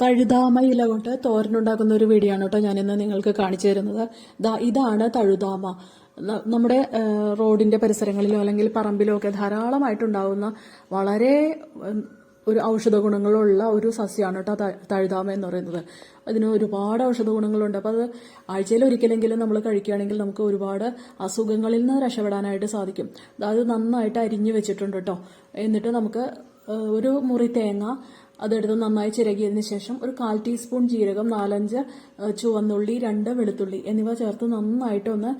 തഴുതാമ ഇല കൊണ്ട് തോരനുണ്ടാക്കുന്ന ഒരു വീഡിയോ ആണ് കേട്ടോ ഞാനിന്ന് നിങ്ങൾക്ക് കാണിച്ചു തരുന്നത്. ഇതാണ് തഴുതാമ. നമ്മുടെ റോഡിന്റെ പരിസരങ്ങളിലോ അല്ലെങ്കിൽ പറമ്പിലോ ഒക്കെ ധാരാളമായിട്ടുണ്ടാവുന്ന വളരെ ഒരു ഔഷധ ഗുണങ്ങളുള്ള ഒരു സസ്യമാണ് കേട്ടോ തഴുതാമ എന്ന് പറയുന്നത്. അതിന് ഒരുപാട് ഔഷധ ഗുണങ്ങളുണ്ട്. അപ്പോൾ അത് ആഴ്ചയിൽ ഒരിക്കലെങ്കിലും നമ്മൾ കഴിക്കുകയാണെങ്കിൽ നമുക്ക് ഒരുപാട് അസുഖങ്ങളിൽ നിന്ന് രക്ഷപ്പെടാനായിട്ട് സാധിക്കും. അത് നന്നായിട്ട് അരിഞ്ഞു വെച്ചിട്ടുണ്ട് കേട്ടോ. എന്നിട്ട് നമുക്ക് ഒരു മുറി തേങ്ങ അതെടുത്ത് നന്നായി ചിരകിയതിന് ശേഷം ഒരു കാൽ ടീസ്പൂൺ ജീരകം നാലഞ്ച് ചുവന്നുള്ളി രണ്ട് വെളുത്തുള്ളി എന്നിവ ചേർത്ത് നന്നായിട്ട് ഒന്ന്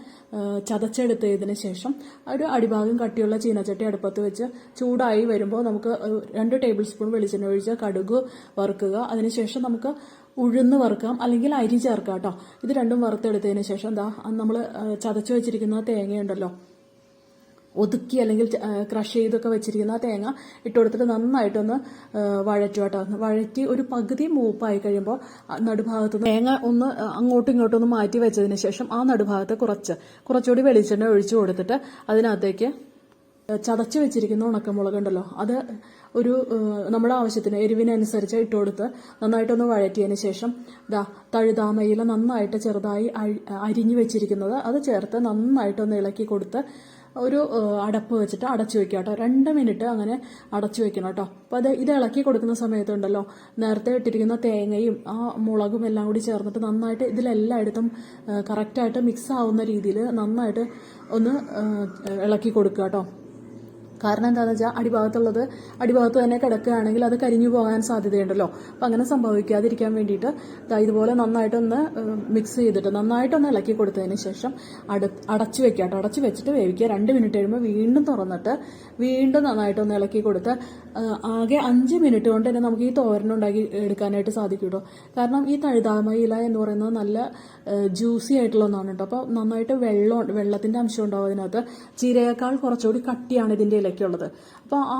ചതച്ചെടുത്തതിന് ശേഷം ഒരു അടിഭാഗം കട്ടിയുള്ള ചീനച്ചട്ടി അടുപ്പത്ത് വെച്ച് ചൂടായി വരുമ്പോൾ നമുക്ക് രണ്ട് ടേബിൾ സ്പൂൺ വെളിച്ചെണ്ണ ഒഴിച്ച് കടുക് വറുക്കുക. അതിനുശേഷം നമുക്ക് ഉഴുന്ന് വറുക്കാം അല്ലെങ്കിൽ അരി ചേർക്കാം കേട്ടോ. ഇത് രണ്ടും വറുത്തെടുത്തതിന് ശേഷം എന്താ നമ്മൾ ചതച്ചു വെച്ചിരിക്കുന്ന തേങ്ങയുണ്ടല്ലോ ഒതുക്കി അല്ലെങ്കിൽ ക്രഷ് ചെയ്തൊക്കെ വെച്ചിരിക്കുന്ന ആ തേങ്ങ ഇട്ട് കൊടുത്തിട്ട് നന്നായിട്ടൊന്ന് വഴറ്റു കേട്ടോ വഴറ്റി ഒരു പകുതി മൂപ്പായി കഴിയുമ്പോൾ നടുഭാഗത്ത് തേങ്ങ ഒന്ന് അങ്ങോട്ടും ഇങ്ങോട്ടും ഒന്ന് മാറ്റി വെച്ചതിന് ശേഷം ആ നടുഭാഗത്ത് കുറച്ച് കുറച്ചുകൂടി വെളിച്ചെണ്ണ ഒഴിച്ചു കൊടുത്തിട്ട് അതിനകത്തേക്ക് ചതച്ച് വെച്ചിരിക്കുന്ന ഉണക്കമുളക് ഉണ്ടല്ലോ അത് ഒരു നമ്മുടെ ആവശ്യത്തിന് എരിവിനനുസരിച്ച് ഇട്ട് കൊടുത്ത് നന്നായിട്ടൊന്ന് വഴറ്റിയതിന് ശേഷം ഇതാ തഴുതാമയില നന്നായിട്ട് ചെറുതായി അരിഞ്ഞു വെച്ചിരിക്കുന്നത് അത് ചേർത്ത് നന്നായിട്ടൊന്ന് ഇളക്കി കൊടുത്ത് ഒരു അടപ്പ് വെച്ചിട്ട് അടച്ചു വെക്കുക കേട്ടോ. രണ്ട് മിനിറ്റ് അങ്ങനെ അടച്ചു വെക്കണം കേട്ടോ. അപ്പോൾ അത് ഇത് ഇളക്കി കൊടുക്കുന്ന സമയത്തുണ്ടല്ലോ നേരത്തെ ഇട്ടിരിക്കുന്ന തേങ്ങയും ആ മുളകും എല്ലാം കൂടി ചേർന്നിട്ട് നന്നായിട്ട് ഇതിലെല്ലായിടത്തും കറക്റ്റായിട്ട് മിക്സ് ആവുന്ന രീതിയിൽ നന്നായിട്ട് ഒന്ന് ഇളക്കി കൊടുക്കുക കേട്ടോ. കാരണം എന്താണെന്ന് വെച്ചാൽ അടിഭാഗത്തുള്ളത് അടിഭാഗത്ത് തന്നെ കിടക്കുകയാണെങ്കിൽ അത് കരിഞ്ഞു പോകാൻ സാധ്യതയുണ്ടല്ലോ. അപ്പം അങ്ങനെ സംഭവിക്കാതിരിക്കാൻ വേണ്ടിയിട്ട് ഇതുപോലെ നന്നായിട്ടൊന്ന് മിക്സ് ചെയ്തിട്ട് നന്നായിട്ടൊന്ന് ഇളക്കി കൊടുത്തതിന് ശേഷം അട അടച്ചു വെക്കുക കേട്ടോ. അടച്ചു വെച്ചിട്ട് വേവിക്കുക. രണ്ട് മിനിറ്റ് കഴിയുമ്പോൾ വീണ്ടും തുറന്നിട്ട് വീണ്ടും നന്നായിട്ടൊന്ന് ഇളക്കി കൊടുത്ത് ആകെ അഞ്ച് മിനിറ്റ് കൊണ്ട് തന്നെ നമുക്ക് ഈ തോരനുണ്ടാക്കി എടുക്കാനായിട്ട് സാധിക്കും കാരണം ഈ തഴുതാമയില ഇല എന്ന് പറയുന്നത് നല്ല ജ്യൂസി ആയിട്ടുള്ള ഒന്നാണ് കേട്ടോ. അപ്പോൾ നന്നായിട്ട് വെള്ളം വെള്ളത്തിന്റെ അംശം ഉണ്ടാവും അതിനകത്ത്. ചീരയേക്കാൾ കുറച്ചുകൂടി കട്ടിയാണ് ഇതിന്റെ ഇലയ്ക്കുള്ളത് അപ്പോൾ ആ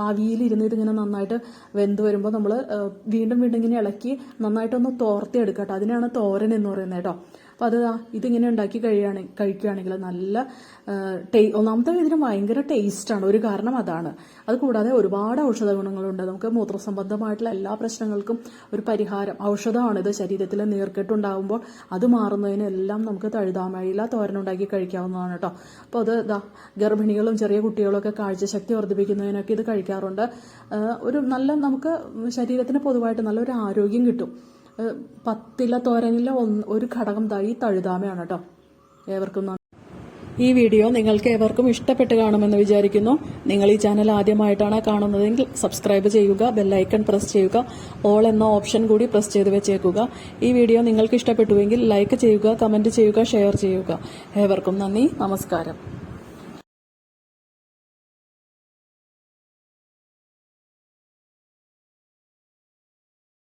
ആവിയിൽ ആവിയിലിരുന്ന് ഇതിങ്ങനെ നന്നായിട്ട് വെന്ത് വരുമ്പോൾ നമ്മൾ വീണ്ടും വീണ്ടും ഇങ്ങനെ ഇളക്കി നന്നായിട്ടൊന്ന് തോർത്തി എടുക്കുക കേട്ടോ അതിനാണ് തോരൻ എന്ന് പറയുന്നത് കേട്ടോ. അപ്പോൾ അത് ഇതിങ്ങനെ ഉണ്ടാക്കി കഴിയുകയാണെങ്കിൽ കഴിക്കുകയാണെങ്കിൽ നല്ല ടേ ഒന്നാമത്തെ ഇതിന് ഭയങ്കര ടേസ്റ്റാണ് ഒരു കാരണം അതാണ്. അത് കൂടാതെ ഒരുപാട് ഔഷധ ഗുണങ്ങളുണ്ട്. നമുക്ക് മൂത്രസംബന്ധമായിട്ടുള്ള എല്ലാ പ്രശ്നങ്ങൾക്കും ഒരു പരിഹാരം. ഔഷധമാണ് ഇത് ശരീരത്തിൽ നീർക്കെട്ടുണ്ടാകുമ്പോൾ അത് മാറുന്നതിനെല്ലാം നമുക്ക് തഴുതാമയില തോരനുണ്ടാക്കി കഴിക്കാവുന്നതാണ് കേട്ടോ. അപ്പോൾ അത് ഇതാ ഗർഭിണികളും ചെറിയ കുട്ടികളൊക്കെ കാഴ്ചശക്തി വർദ്ധിപ്പിക്കുന്നതിനൊക്കെ ഇത് കഴിക്കാറുണ്ട്. ഒരു നല്ല നമുക്ക് ശരീരത്തിന് പൊതുവായിട്ട് നല്ലൊരു ആരോഗ്യം കിട്ടും. പത്തില തോരനിലെ ഒന്ന് ഒരു ഘടകം ഈ തഴുതാമയാണ് കേട്ടോ ഏവർക്കും ഈ വീഡിയോ നിങ്ങൾക്ക് ഏവർക്കും ഇഷ്ടപ്പെട്ട് കാണുമെന്ന് വിചാരിക്കുന്നു. നിങ്ങൾ ഈ ചാനൽ ആദ്യമായിട്ടാണ് കാണുന്നതെങ്കിൽ സബ്സ്ക്രൈബ് ചെയ്യുക ബെല്ലൈക്കൺ പ്രസ് ചെയ്യുക ഓൾ എന്ന ഓപ്ഷൻ കൂടി പ്രസ് ചെയ്ത് വെച്ചേക്കുക. ഈ വീഡിയോ നിങ്ങൾക്ക് ഇഷ്ടപ്പെട്ടുവെങ്കിൽ ലൈക്ക് ചെയ്യുക കമന്റ് ചെയ്യുക ഷെയർ ചെയ്യുക. ഏവർക്കും നന്ദി നമസ്കാരം.